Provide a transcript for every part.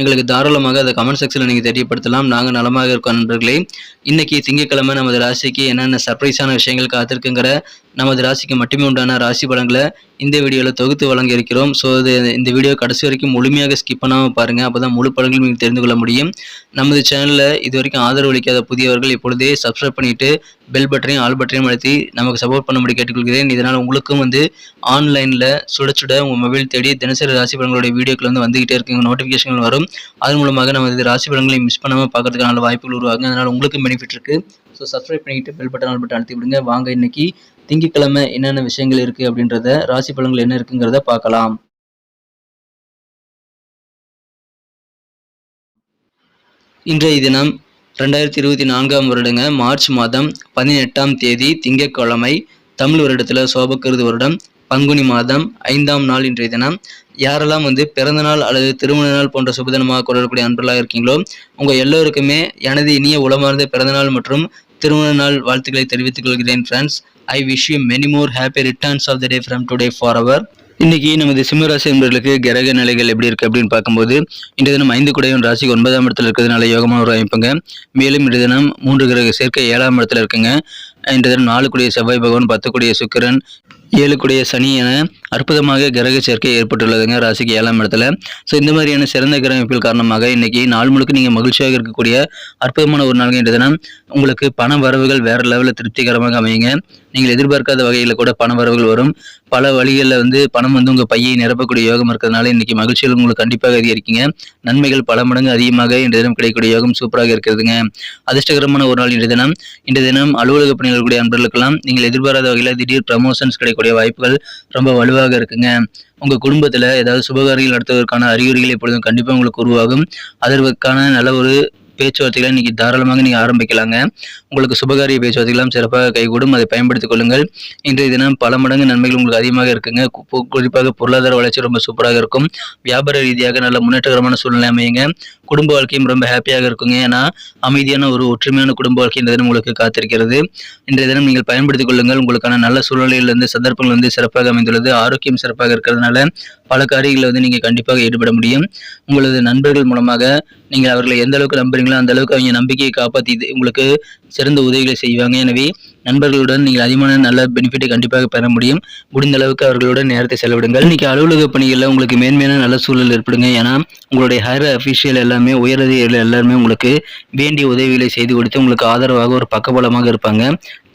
எங்களுக்கு தாராளமாக அதை கமெண்ட் செக்ஷனில் நீங்கள் தெரியப்படுத்தலாம். நாங்கள் நலமாக இருக்கோம் நண்பர்களே. இன்னைக்கு திங்கட்கிழமை நமது ராசிக்கு என்னென்ன சர்ப்ரைஸான விஷயங்கள் காத்திருக்குங்கிற நமது ராசிக்கு மட்டுமே உண்டான ராசி பலன்களை இந்த வீடியோவில் தொகுத்து வழங்க இருக்கிறோம். ஸோ இது இந்த வீடியோ கடைசி வரைக்கும் முழுமையாக ஸ்கிப் பண்ணாமல் பாருங்கள் அப்போ தான் முழு படங்களும் நீங்கள் தெரிந்து கொள்ள முடியும். நமது சேனலில் இது வரைக்கும் ஆதரவு அளிக்காத புதியவர்கள் இப்பொழுதே சப்ஸ்கிரைப் பண்ணிவிட்டு பெல் பட்டனையும் ஆல் பட்டனையும் அழுத்தி நமக்கு சப்போர்ட் பண்ணும்படி கேட்டுக்கொள்கிறேன். இதனால் உங்களுக்கும் வந்து ஆன்லைனில் சுட சுட உங்கள் மொபைல் தேடி தினசரி ராசி படங்களுடைய வீடியோக்கள் வந்து வந்துகிட்டே இருக்குங்க. நோட்டிஃபிகேஷன்கள் வரும். அதன் மூலமாக நமது ராசி பலன்களை மிஸ் பண்ணாமல் பார்க்கறதுக்கான வாய்ப்புகள் உருவாகும் அதனால் உங்களுக்கும் பெனிஃபிட் இருக்குது ஸோ சப்ஸ்கிரைப் பண்ணிக்கிட்டு பெல் பட்டன் ஆல் பட்டன் அழுத்தி விடுங்க. வாங்க இன்னைக்கு திங்கட்கிழமை என்னென்ன விஷயங்கள் இருக்குது அப்படின்றத ராசி பலன்கள் என்ன இருக்குங்கிறத பார்க்கலாம். இன்றைய தினம் ரெண்டாயிரத்தி இருபத்தி நான்காம் வருடங்க. மார்ச் மாதம் பதினெட்டாம் தேதி திங்கட்கிழமை தமிழ் வருடத்தில் சோபக்கருது வருடம். பங்குனி மாதம் ஐந்தாம் நாள் இன்றைய தினம். யாரெல்லாம் வந்து பிறந்த நாள் அல்லது திருமண நாள் போன்ற சுபதினமாக கொண்டாடக்கூடிய அன்பர்களாக இருக்கீங்களோ உங்கள் எல்லோருக்குமே எனது இனிய உளமார்ந்த பிறந்த நாள் மற்றும் திருமண நாள் வாழ்த்துக்களை தெரிவித்துக் கொள்கிறேன் friends I wish you many more happy returns of the day from today for our இன்னைக்கு நமது சிம்மராசி என்பவர்களுக்கு கிரக நிலைகள் எப்படி இருக்கு அப்படின்னு பார்க்கும்போது இன்றைய தினம் ஐந்து குடையும் ராசிக்கு ஒன்பதாம் இடத்துல இருக்கிறதுனால யோகமாக ஒரு அமைப்புங்க. மேலும் இன்றைய தினம் மூன்று கிரக சேர்க்கை ஏழாம் இடத்துல இருக்குங்க. இன்றைய தினம் நாலு குடிய செவ்வாய் பகவான் பத்து கூடிய சுக்கிரன் ஏழுக்குடைய சனி என அற்புதமாக கிரக சேர்க்கை ஏற்பட்டுள்ளதுங்க ராசிக்கு ஏழாம் இடத்துல. ஸோ இந்த மாதிரியான சிறந்த கிரகமைப்பில் காரணமாக இன்னைக்கு நாள் முழுக்க நீங்கள் மகிழ்ச்சியாக இருக்கக்கூடிய அற்புதமான ஒரு நாள் இன்றைய தினம். உங்களுக்கு பண வரவுகள் வேற லெவலில் திருப்திகரமாக அமையுங்க. நீங்கள் எதிர்பார்க்காத வகையில் கூட பண வரவுகள் வரும். பல வழிகளில் வந்து பணம் வந்து உங்கள் பையை நிரப்பக்கூடிய யோகம் இருக்கிறதுனால இன்னைக்கு மகிழ்ச்சிகள் உங்களுக்கு கண்டிப்பாக அதிகரிக்கீங்க. நன்மைகள் பல மடங்கு அதிகமாக இன்றைய தினம் கிடைக்கக்கூடிய யோகம் சூப்பராக இருக்கிறதுங்க அதிர்ஷ்டகரமான ஒரு நாள் இன்றைய தினம். இன்றைய தினம் அலுவலக பணிகள் கூடிய அன்பர்களுக்கெல்லாம் நீங்கள் எதிர்பாராத வகையில் திடீர் ப்ரமோஷன்ஸ் கிடைக்கக்கூடிய வாய்ப்புகள் ரொம்ப வலுவாக இருக்குங்க. உங்கள் குடும்பத்தில் ஏதாவது சுபகாரியங்கள் நடத்துவதற்கான அறிகுறிகள் எப்பொழுதும் கண்டிப்பாக உங்களுக்கு உருவாகும். அதற்கான நல்ல ஒரு பேச்சுவார்த்தைகளை இன்னைக்கு தாராளமாக நீங்கள் ஆரம்பிக்கலாங்க. உங்களுக்கு சுபகாரிய பேச்சுவார்த்தைகளாம் சிறப்பாக கைகூடும். அதை பயன்படுத்திக் கொள்ளுங்கள். இன்றைய தினம் பல மடங்கு நன்மைகள் உங்களுக்கு அதிகமாக இருக்குங்க. கு- குறிப்பாக பொருளாதார வளர்ச்சி ரொம்ப சூப்பராக இருக்கும். வியாபார ரீதியாக நல்ல முன்னேற்றகரமான சூழ்நிலை அமையுங்க. குடும்ப வாழ்க்கையும் ரொம்ப ஹாப்பியாக இருக்குங்க. ஏன்னா அமைதியான ஒரு ஒற்றுமையான குடும்ப வாழ்க்கை இந்த தினம் உங்களுக்கு காத்திருக்கிறது. இன்றைய தினம் நீங்கள் பயன்படுத்திக் கொள்ளுங்கள். உங்களுக்கான நல்ல சூழ்நிலையிலிருந்து சந்தர்ப்பங்கள் வந்து சிறப்பாக அமைந்துள்ளது. ஆரோக்கியம் சிறப்பாக இருக்கிறதுனால பல காரியங்களில் வந்து நீங்கள் கண்டிப்பாக ஈடுபட முடியும். உங்களது நண்பர்கள் மூலமாக நீங்கள் அவர்களை எந்த அளவுக்கு நம்புறீங்களோ அந்த அளவுக்கு அவங்க நம்பிக்கையை காப்பாற்றி உங்களுக்கு சிறந்த உதவிகளை செய்வாங்க. எனவே நண்பர்களுடன் நீங்கள் அதிகமான நல்ல பெனிஃபிட்டை கண்டிப்பாக பெற முடியும். முடிந்த அளவுக்கு அவர்களுடன் நேரத்தை செலவிடுங்கள். இன்னைக்கு அலுவலக பணிகளில் உங்களுக்கு மேன்மையான நல்ல சூழல் ஏற்படுங்க. ஏன்னா உங்களுடைய ஹையர் அஃபிஷியல் எல்லாமே உயரதிகாரிகள் எல்லாருமே உங்களுக்கு வேண்டிய உதவிகளை செய்து கொடுத்து உங்களுக்கு ஆதரவாக ஒரு பக்கபலமாக இருப்பாங்க.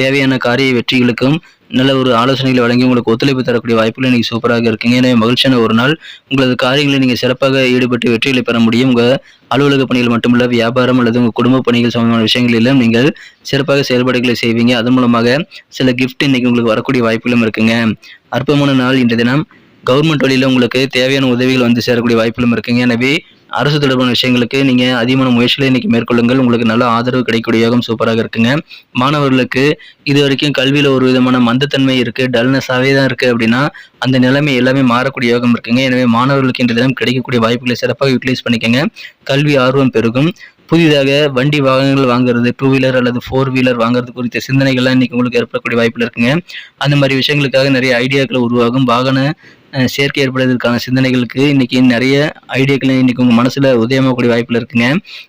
தேவையான காரிய வெற்றிகளுக்கும் நல்ல ஒரு ஆலோசனைகளை வழங்கி உங்களுக்கு ஒத்துழைப்பு தரக்கூடிய வாய்ப்புகள் இன்றைக்கி சூப்பராக இருக்குங்க. எனவே மகிழ்ச்சியான ஒரு நாள். உங்களது காரியங்களை நீங்கள் சிறப்பாக ஈடுபட்டு வெற்றிகளை பெற முடியும். உங்கள் அலுவலக பணிகள் மட்டுமல்ல வியாபாரம் அல்லது உங்கள் குடும்ப பணிகள் சம்பந்தமான விஷயங்களிலும் நீங்கள் சிறப்பாக செயல்பாடுகளை செய்வீங்க. அதன் மூலமாக சில கிஃப்ட் இன்னைக்கு உங்களுக்கு வரக்கூடிய வாய்ப்புகளும் இருக்குங்க. அற்புதமான நாள் இன்றைய தினம். கவர்மெண்ட் வழியில் உங்களுக்கு தேவையான உதவிகள் வந்து சேரக்கூடிய வாய்ப்புகளும் இருக்குங்க. எனவே அரசு தொடர்பான விஷயங்களுக்கு நீங்கள் அதிகமான முயற்சிகளை இன்னைக்கு மேற்கொள்ளுங்கள். உங்களுக்கு நல்ல ஆதரவு கிடைக்கக்கூடிய யோகம் சூப்பராக இருக்குங்க. மாணவர்களுக்கு இது வரைக்கும் கல்வியில் ஒரு விதமான மந்தத்தன்மை இருக்குது டல்னஸாகவே தான் இருக்குது அப்படின்னா அந்த நிலைமை எல்லாமே மாறக்கூடிய யோகம் இருக்குங்க. எனவே மாணவர்களுக்கு இன்றைய தினம் கிடைக்கக்கூடிய வாய்ப்புகளை சிறப்பாக யூட்டிலைஸ் பண்ணிக்கங்க. கல்வி ஆர்வம் பெருகும். புதிதாக வண்டி வாகனங்கள் வாங்குறது டூ வீலர் அல்லது ஃபோர் வீலர் வாங்குறது குறித்த சிந்தனைகள்லாம் இன்னைக்கு உங்களுக்கு ஏற்படக்கூடிய வாய்ப்பில் இருக்குங்க. அந்த மாதிரி விஷயங்களுக்காக நிறைய ஐடியாக்கள் உருவாகும். வாகன சேர்க்கை ஏற்படுவதற்கான சிந்தனைகளுக்கு இன்னைக்கு நிறைய ஐடியாக்கள் இன்னைக்கு உங்கள் மனசில் உதயமாகக்கூடிய வாய்ப்பில் இருக்குங்க.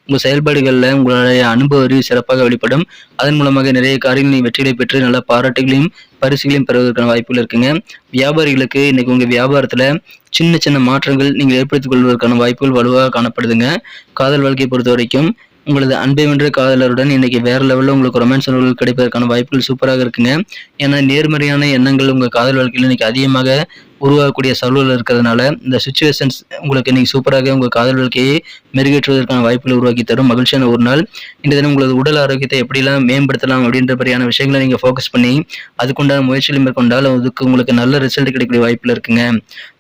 உங்கள் செயல்பாடுகளில் உங்களுடைய அனுபவ அறிவு சிறப்பாக வெளிப்படும். அதன் மூலமாக நிறைய காரியங்கள் வெற்றிகளை பெற்று நல்ல பாராட்டுகளையும் பரிசுகளையும் பெறுவதற்கான வாய்ப்புகள் இருக்குங்க. வியாபாரிகளுக்கு இன்னைக்கு உங்கள் வியாபாரத்தில் சின்ன சின்ன மாற்றங்கள் நீங்கள் ஏற்படுத்திக் கொள்வதற்கான வாய்ப்புகள் வலுவாக காணப்படுதுங்க. காதல் வாழ்க்கையை பொறுத்த வரைக்கும் உங்களது அன்பை வென்ற காதலருடன் இன்னைக்கு வேற லெவலில் உங்களுக்கு ரொமான்ஸ் உணர்வுகள் கிடைப்பதற்கான வாய்ப்புகள் சூப்பராக இருக்குங்க. ஏன்னா நேர்மறையான எண்ணங்கள் உங்கள் காதல் வாழ்க்கையில் இன்னைக்கு அதிகமாக உருவாகக்கூடிய சூழல் இருக்கிறதுனால இந்த சுச்சுவேஷன்ஸ் உங்களுக்கு இன்னைக்கு சூப்பராக உங்கள் காதல் வாழ்க்கையை மெருகேற்றுவதற்கான வாய்ப்புகளை உருவாக்கி தரும். மகிழ்ச்சியான ஒரு நாள். இந்த தினம் உங்களது உடல் ஆரோக்கியத்தை எப்படிலாம் மேம்படுத்தலாம் அப்படின்ற மாதிரியான விஷயங்களை நீங்கள் ஃபோக்கஸ் பண்ணி அதுக்குண்டான முயற்சிகளை மேற்கொண்டால் அதுக்கு உங்களுக்கு நல்ல ரிசல்ட் கிடைக்கக்கூடிய வாய்ப்புகள் இருக்குங்க.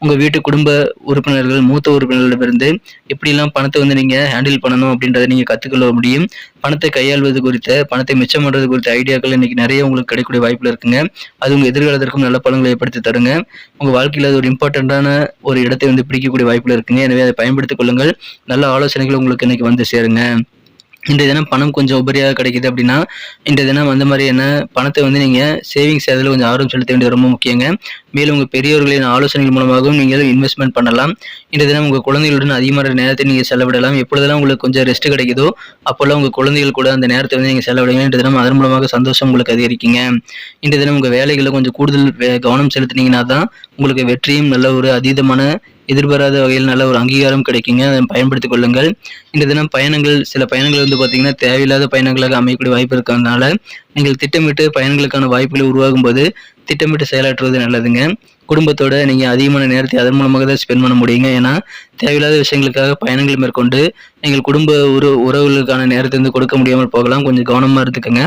உங்கள் வீட்டு குடும்ப உறுப்பினர்கள் மூத்த உறுப்பினர்களிடமிருந்து எப்படிலாம் பணத்தை வந்து நீங்கள் ஹேண்டில் பண்ணணும் அப்படின்றத நீங்கள் கற்றுக்கொள்ள முடியும். பணத்தை கையாள்வது குறித்த பணத்தை மிச்சம் பண்ணுறது குறித்த ஐடியாக்கள் இன்னைக்கு நிறைய உங்களுக்கு கிடைக்கக்கூடிய வாய்ப்புகள் இருக்குங்க. அது உங்கள் எதிர்காலத்திற்கும் நல்ல பலன்களை ஏற்படுத்தி தருங்க. உங்கள் வாழ்க்கை வாழ்க்கையில் அது ஒரு இம்பார்ட்டண்ட்டான ஒரு இடத்தை வந்து பிடிக்கக்கூடிய வாய்ப்பில் இருக்குங்க. எனவே அதை பயன்படுத்திக் கொள்ளுங்கள். நல்ல ஆலோசனைகள் உங்களுக்கு இன்னைக்கு வந்து சேருங்க. இந்த தினம் பணம் கொஞ்சம் உபரியாக கிடைக்குது அப்படின்னா இன்றைய தினம் அந்த மாதிரியான பணத்தை வந்து நீங்கள் சேவிங்ஸ் அதில் கொஞ்சம் ஆர்வம் செலுத்த வேண்டியது ரொம்ப முக்கியங்க. மேலும் உங்கள் பெரியவர்களின் ஆலோசனைகள் மூலமாகவும் நீங்கள் இன்வெஸ்ட்மெண்ட் பண்ணலாம். இந்த தினம் உங்கள் குழந்தைகளுடன் அதிகமான நேரத்தை நீங்கள் செலவிடலாம். எப்பொழுதெல்லாம் உங்களுக்கு கொஞ்சம் ரெஸ்ட் கிடைக்குதோ அப்போல்லாம் உங்கள் குழந்தைகள் கூட அந்த நேரத்தை வந்து நீங்கள் செலவிடுங்க. இந்த தினம் அதன் மூலமாக சந்தோஷம் உங்களுக்கு அதிகரிக்குங்க. இந்த தினம் உங்கள் வேலைகளில் கொஞ்சம் கூடுதல் கவனம் செலுத்தினீங்கன்னா தான் உங்களுக்கு வெற்றியும் நல்ல ஒரு அதீதமான எதிர்பாராத வகையில் நல்ல ஒரு அங்கீகாரம் கிடைக்குங்க. அதை பயன்படுத்திக் கொள்ளுங்கள். இந்த தினம் பயணங்கள் சில பயணங்கள் வந்து பார்த்தீங்கன்னா தேவையில்லாத பயணங்களாக அமையக்கூடிய வாய்ப்பு இருக்கிறதுனால நீங்கள் திட்டமிட்டு பயணங்களுக்கான வாய்ப்புகளை உருவாகும் போது திட்டமிட்டு செயலாற்றுவது நல்லதுங்க. குடும்பத்தோட நீங்கள் அதிகமான நேரத்தை அதன் மூலமாக தான் ஸ்பெண்ட் பண்ண முடியுங்க. ஏன்னா தேவையில்லாத விஷயங்களுக்காக பயணங்கள் மேற்கொண்டு நீங்கள் குடும்ப உற உறவுகளுக்கான நேரத்தை வந்து கொடுக்க முடியாமல் போகலாம். கொஞ்சம் கவனமாக இருந்துக்கோங்க.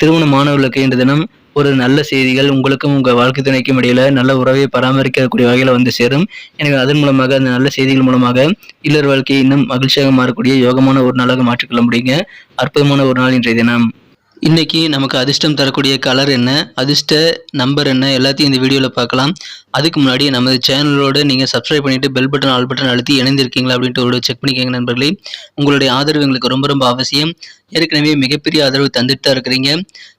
திருமண மாணவர்களுக்கு இந்த தினம் ஒரு நல்ல செய்திகள் உங்களுக்கும் உங்கள் வாழ்க்கை துணைக்கும் இடையில நல்ல உறவை பராமரிக்கக்கூடிய வகையில் வந்து சேரும். எனவே அதன் மூலமாக அந்த நல்ல செய்திகள் மூலமாக இல்லர் வாழ்க்கையை இன்னும் மகிழ்ச்சியாக மாறக்கூடிய யோகமான ஒரு நாளாக மாற்றிக்கொள்ள முடியுங்க. அற்புதமான ஒரு நாள் இன்றைய தினம். இன்றைக்கி நமக்கு அதிர்ஷ்டம் தரக்கூடிய கலர் என்ன? அதிர்ஷ்ட நம்பர் என்ன? எல்லாத்தையும் இந்த வீடியோவில் பார்க்கலாம். அதுக்கு முன்னாடி நமது சேனலோடு நீங்கள் சப்ஸ்கிரைப் பண்ணிவிட்டு பெல் பட்டன் ஆல் பட்டன் அழுத்தி இணைந்திருக்கீங்களா அப்படின்ட்டு ஒரு செக் பண்ணிக்கோங்க நண்பர்களே. உங்களுடைய ஆதரவு எங்களுக்கு ரொம்ப ரொம்ப அவசியம். ஏற்கனவே மிகப்பெரிய ஆதரவு தந்துட்டு தான் இருக்கிறீங்க.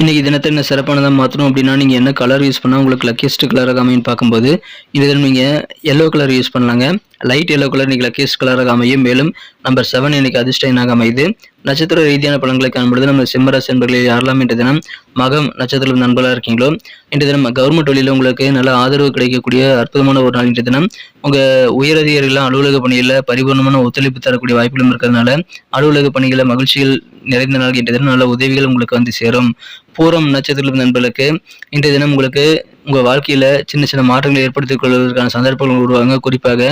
இன்றைக்கி தினத்தை என்ன சிறப்பானதாக மாற்றணும் அப்படின்னா நீங்கள் என்ன கலர் யூஸ் பண்ணால் உங்களுக்கு லக்கியஸ்ட் கலராக அமையும் பார்க்கும்போது இதில் நீங்கள் எல்லோ கலர் யூஸ் பண்ணலாங்க. லைட் எல்லோ கலர் இன்றைக்கி லக்கியஸ்ட் கலராக அமையும் மேலும் நம்பர் செவன் இன்னைக்கு அதிர்ஷ்ட அமையுது. நட்சத்திர ரீதியான பலன்களை காணும்பொழுது நம்ம சிம்மராசி நண்பர்களில் யாரெல்லாம் இன்று தினம் மகம் நட்சத்திர நண்பர்களாக இருக்கீங்களோ இன்று தினம் கவர்மெண்ட் வழியில் உங்களுக்கு நல்ல ஆதரவு கிடைக்கக்கூடிய அற்புதமான ஒரு நாள் இன்று தினம். உங்கள் உயரதிகாரிகளாம் அலுவலக பணியில் பரிபூர்ணமான ஒத்துழைப்பு தரக்கூடிய வாய்ப்புகளும் இருக்கிறதுனால அலுவலக பணிகளை மகிழ்ச்சிகள் நிறைந்த நாள் இன்றைய தினம். நல்ல உதவிகள் உங்களுக்கு வந்து சேரும். பூரம் நட்சத்திரத்தில் நண்பர்களுக்கு இன்றைய தினம் உங்களுக்கு உங்கள் வாழ்க்கையில் சின்ன சின்ன மாற்றங்களை ஏற்படுத்திக் கொள்வதற்கான சந்தர்ப்பங்கள் உருவாங்க குறிப்பாக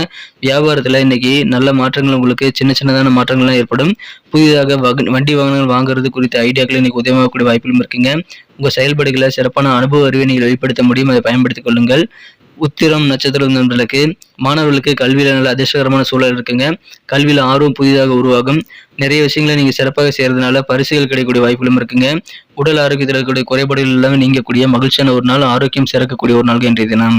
வியாபாரத்தில் இன்னைக்கு நல்ல மாற்றங்கள் உங்களுக்கு சின்ன சின்னதான மாற்றங்கள்லாம் ஏற்படும். புதிதாக வண்டி வாகனங்கள் வாங்குறது குறித்த ஐடியாக்கள் இன்னைக்கு உதயமாகக்கூடிய வாய்ப்புகளும் இருக்குங்க. உங்கள் செயல்பாடுகளை சிறப்பான அனுபவ அறிவை நீங்கள் வெளிப்படுத்த முடியும் அதை பயன்படுத்திக் கொள்ளுங்கள். உத்திரம் நட்சத்திரம் நண்பர்களுக்கு மாணவர்களுக்கு கல்வியில் நல்ல அதிர்ஷ்டகரமான சூழல் இருக்குங்க. கல்வியில் ஆர்வம் புதிதாக உருவாகும். நிறைய விஷயங்களை நீங்கள் சிறப்பாக செய்கிறதுனால பரிசுகள் கிடைக்கக்கூடிய வாய்ப்புகளும் இருக்குங்க. உடல் ஆரோக்கியத்தில் இருக்கக்கூடிய குறைபாடுகள் எல்லாமே நீங்கக்கூடிய மகிழ்ச்சியான ஒரு நாள் ஆரோக்கியம் சிறக்கக்கூடிய ஒரு நாள் இன்றைய தினம்.